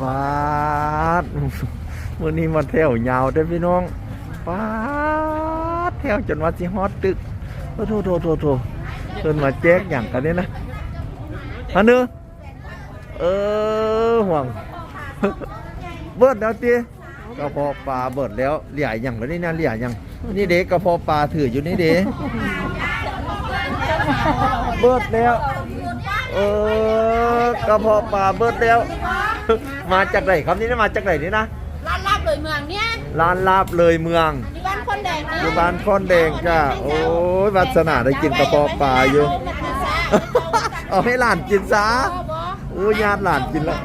ปาดมื้อนี้มาเที่ยวยาวเด้พี่น้องปาดเที่ยวจนว่าสิฮอดตึกโอ้โถโถโถโถเพิ่นมาแจ๊กหยังกันนี่นะฮันเด้อเออห่วง เบิดแล้วติกระเพาะปลาเบิดแล้วเหลี่ยหยังแล้วนี่นะเหลี่ยหยังนี่เด็กกระเพาะปลาถืออยู่นี่เด็กเบิดแล้ว เออกระเพาะปลาเบิดแล้ว มาจากไหนครับนี่นะมาจากไหนนี่นะร้านลาบเลยเมืองเนี่ยร้านลาบเลยเมืองที่บ้านคนแดงนะอยู่บ้านค้อนแดงจ้าโอ้ยวัสนาได้กินกระเพาะปลาอยู่เอาให้หลานกินซะโอ้ยญาติหลานกินแล้ว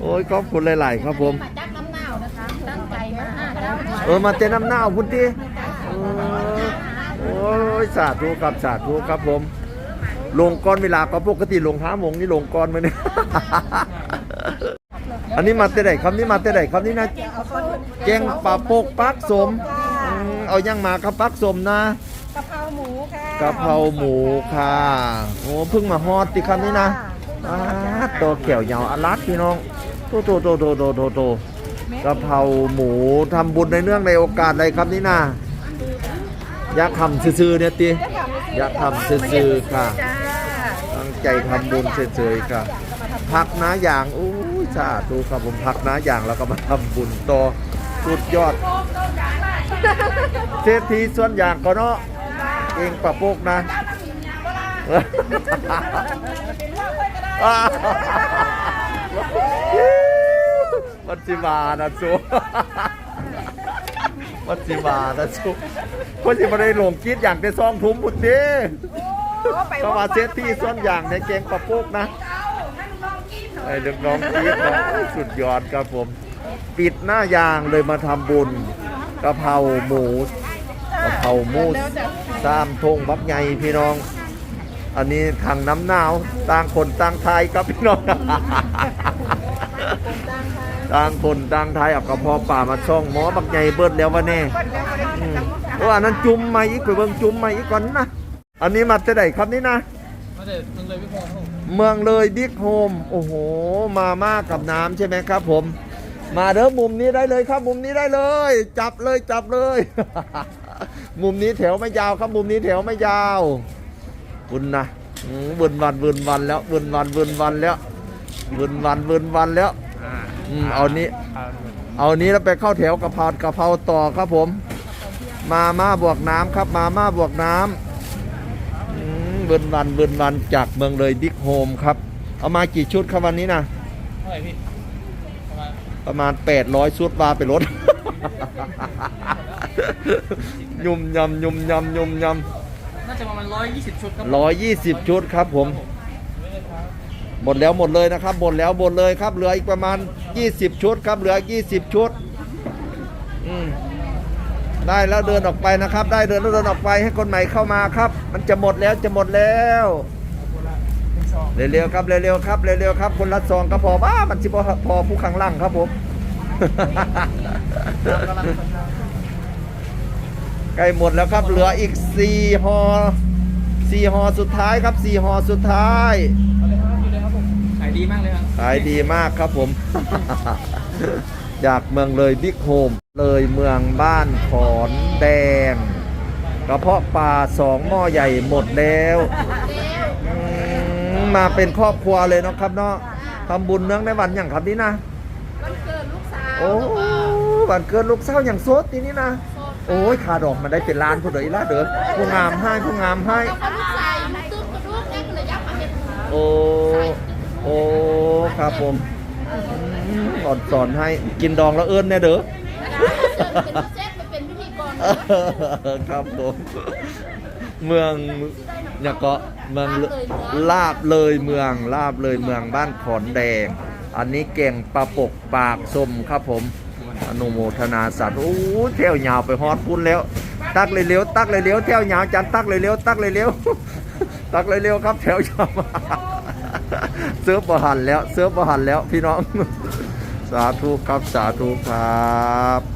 โอ้ยขอบคุณหลาย ๆ ครับผมมาจากน้ำหนาวนะคะตั้งใจมาห้าเจ้าเออมาเต้นน้ำหน้าพุ่นดิเออโอ้ยสาธุครับสาธุครับผมลงก้อนเวลาก็ปกติลงห้าโมงนี่ลงก้อนมาเนี่ย อันนี้มาเตะไหนครับนี่มาเตะไหนครับนี่นะแกงปลาโปกปักสมอืมเอายังมาครับปักสมนะกะเพราหมูค่ะกะเพราหมูค่ะโอ้เพิ่งมาฮอดติครับนี่นะอ้าตัวเขียวยาวอลัดพี่น้องโตโตโตโตโตโตโตกะเพราหมูทำบุญในเนื่องในโอกาสอะไรครับนี่นะอยากทำซื่อๆเนี่ยติอยากทำซื่อๆค่ะจ้าตั้งใจทำบุญเฉยๆค่ะ พักนะอย่างอู้ยสาธุครับผมพักนะอย่างแล้วก็มาทำบุญต่อสุดยอด เศรษฐีส่วนอย่างก็เนาะเองประโปกนะ มัจจิมานะซูมัจจิมานะซูเพราะที่มาได้หลงคิดอย่างในซองทุ้มพุทธิก็มาเซตที่ส่วนอย่างในเกงประโปกนะ ไอ้เด็กน้องคิดนะสุดยอดครับผม ปิดหน้ายางเลยมาทำบุญกะเพราหมูกะเพราหมูสามทงบักใหญ่พี่น้อง อันนี้ทางน้ำหนาวต่างคนต่างไทยครับพี่น้องต่างคนต่างไทยเอากระเพาะป่ามาช่องหมอบักใหญ่เบิดแล้ววะแน่อืมโอ้อันนั้นจุ่มมาอีกไปเบิ่งจุ่มมาอีกก่อนนะอันนี้มาจะไหนครับนี่นะ มาเมึงเลยพี่พงศ์ครับผมเมืองเลยบิ๊กโฮมโอ้โห มาม่ากับน้ำใช่ไหมครับผม มาเด้อมุมนี้ได้เลยครับ มุมนี้ได้เลย จับเลยจับเลย มุมนี้แถวไม่ยาวครับมุมนี้แถวไม่ยาวบุญนะบุญวันบุญวันแล้วบุญวันบุญวันแล้วบุญวันบุญวันแล้วอืมเอานี้ เอานี้แล้วไปเข้าแถวกะเพรากะเพราต่อครับผม มาม่าบวกน้ำครับ มาม่าบวกน้ำ เบินวันเบินวันจากเมืองเลยบิ๊กโฮมครับ เอามากี่ชุดครับวันนี้นะเท่าไหร่พี่ประมาณประมาณ 800 ชุดวาไปรถ ยุ่มยำยุ่มยำยุ่มยน่าจะประมาณร้อยยี่สิบชุดครับำร้อยยี่สิบชุดครับผม หมดแล้วหมดเลยนะครับหมดแล้วหมดเลยครับ เหลืออีกประมาณ 20 ชุดครับ เหลือ 20 ชุด อืม ได้แล้วเดินออกไปนะครับ ได้เดินแล้วเดินออกไปให้คนใหม่เข้ามาครับ มันจะหมดแล้วจะหมดแล้วเร็วๆครับเร็วๆครับเร็วๆครับคนละซองก็พอบ้ามันสิพอพอผู้ข้างล่างครับผมใกล้หมดแล้วครับเหลืออีก4ห่อ4ห่อสุดท้ายครับ4ห่อสุดท้ายเอาเลยครับอยู่เลยครับผมขายดีมากเลยครับขายดีมากครับผม จากเมืองเลยบิ๊กโฮม เลยเมืองบ้านขอนแดง กระเพาะปลาสองหม้อใหญ่หมดแล้วอืมมาเป็นครอบครัวเลยเนาะครับเนาะทำบุญเนื่องในวันอย่างครับนี่นะ วันเกิดลูกสาวโอ้วันเกิดลูกสาวอย่างโซดทีนี้นะ โอ้ยขาดอกมันได้เป็นล้านผู้เดยละเด้อผู้งามให้ผู้งามให้เขาลูกชายมันตึ๊บกระดูกแกก็เลยยักมาเห็นโอ้ โอ้ ครับผมอืม สอนสอนให้กินดองแล้วเอิ้นแน่เด้อเป็นเซฟไปเป็นพิธีกรครับผมเมืองเนี่ยก็เมืองลาบเลยเมืองลาบเลยเมืองบ้านขอนแดง อันนี้เก่งปลาปกปากสมครับผมอนุโมทนาสาธุโอ้ยเที่ยวยาวไปฮอดพุ่นแล้ว ตักเลยเร็วตักเลยเร็วเที่ยวยาวจันตักเลยเร็วตักเลยเร็วตักเลยเร็วครับแถวยาวมา เสื้อประหันแล้วเสื้อประหันแล้วพี่น้อง สาธุครับสาธุครับ